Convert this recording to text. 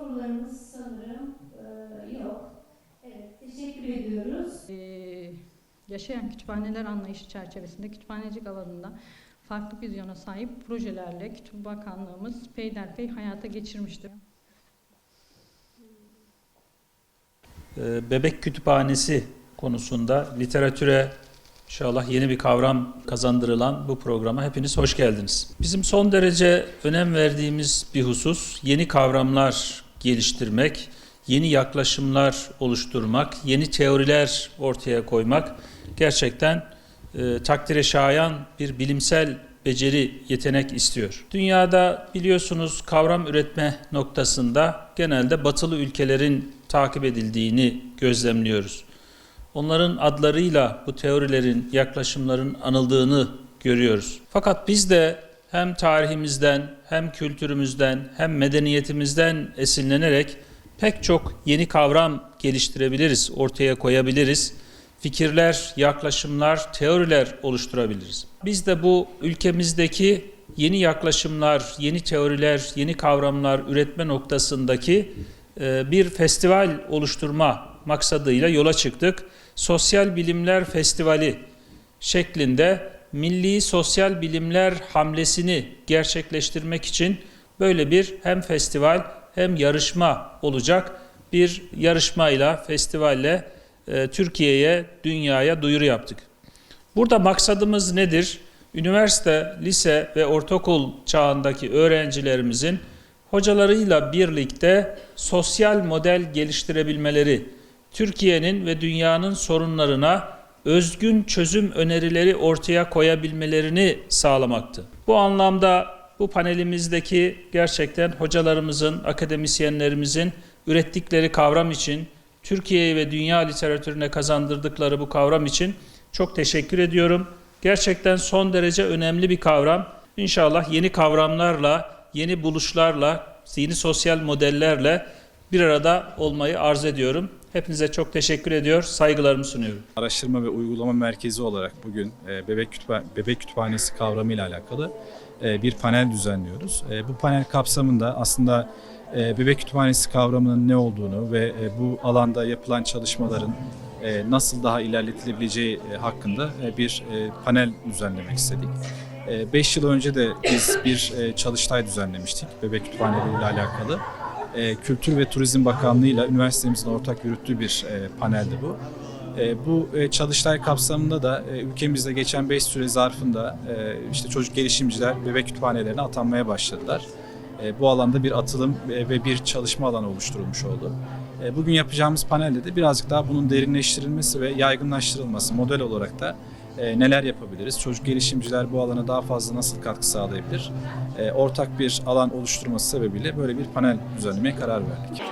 sorularımız sanırım e, yok. Evet, teşekkür ediyoruz. Ee, yaşayan kütüphaneler anlayışı çerçevesinde kütüphanecilik alanında farklı vizyona sahip projelerle Kültür Bakanlığımız peyderpey hayata geçirmiştir. Ee, Bebek kütüphanesi konusunda literatüre inşallah yeni bir kavram kazandırılan bu programa hepiniz hoş geldiniz. Bizim son derece önem verdiğimiz bir husus yeni kavramlar geliştirmek, yeni yaklaşımlar oluşturmak, yeni teoriler ortaya koymak gerçekten e, takdire şayan bir bilimsel beceri, yetenek istiyor. Dünyada biliyorsunuz kavram üretme noktasında genelde batılı ülkelerin takip edildiğini gözlemliyoruz. Onların adlarıyla bu teorilerin, yaklaşımların anıldığını görüyoruz. Fakat biz de hem tarihimizden, hem kültürümüzden, hem medeniyetimizden esinlenerek pek çok yeni kavram geliştirebiliriz, ortaya koyabiliriz. Fikirler, yaklaşımlar, teoriler oluşturabiliriz. Biz de bu ülkemizdeki yeni yaklaşımlar, yeni teoriler, yeni kavramlar üretme noktasındaki e, bir festival oluşturma maksadıyla yola çıktık. Sosyal Bilimler Festivali şeklinde milli sosyal bilimler hamlesini gerçekleştirmek için böyle bir hem festival hem yarışma olacak bir yarışmayla, festivalle e, Türkiye'ye, dünyaya duyuru yaptık. Burada maksadımız nedir? Üniversite, lise ve ortaokul çağındaki öğrencilerimizin hocalarıyla birlikte sosyal model geliştirebilmeleri, Türkiye'nin ve dünyanın sorunlarına özgün çözüm önerileri ortaya koyabilmelerini sağlamaktı. Bu anlamda bu panelimizdeki gerçekten hocalarımızın, akademisyenlerimizin ürettikleri kavram için, Türkiye'ye ve dünya literatürüne kazandırdıkları bu kavram için çok teşekkür ediyorum. Gerçekten son derece önemli bir kavram. İnşallah yeni kavramlarla, yeni buluşlarla, yeni sosyal modellerle bir arada olmayı arz ediyorum. Hepinize çok teşekkür ediyor, saygılarımı sunuyorum. Araştırma ve Uygulama Merkezi olarak bugün e, bebek, kütüpha- bebek kütüphanesi kavramıyla alakalı e, bir panel düzenliyoruz. E, Bu panel kapsamında aslında bebek kütüphanesi kavramının ne olduğunu ve bu alanda yapılan çalışmaların nasıl daha ilerletilebileceği hakkında bir panel düzenlemek istedik. 5 yıl önce de biz bir çalıştay düzenlemiştik bebek kütüphaneleriyle alakalı. E, Kültür ve Turizm Bakanlığı ile üniversitemizin ortak yürüttüğü bir e, paneldi bu. E, Bu e, çalıştay kapsamında da e, ülkemizde geçen 5 süre zarfında işte çocuk gelişimciler bebek kütüphanelerine atanmaya başladılar. E, Bu alanda bir atılım e, ve bir çalışma alanı oluşturulmuş oldu. E, Bugün yapacağımız panelde de birazcık daha bunun derinleştirilmesi ve yaygınlaştırılması model olarak da neler yapabiliriz? Çocuk gelişimciler bu alana daha fazla nasıl katkı sağlayabilir? Ortak bir alan oluşturması sebebiyle böyle bir panel düzenlemeye karar verdik.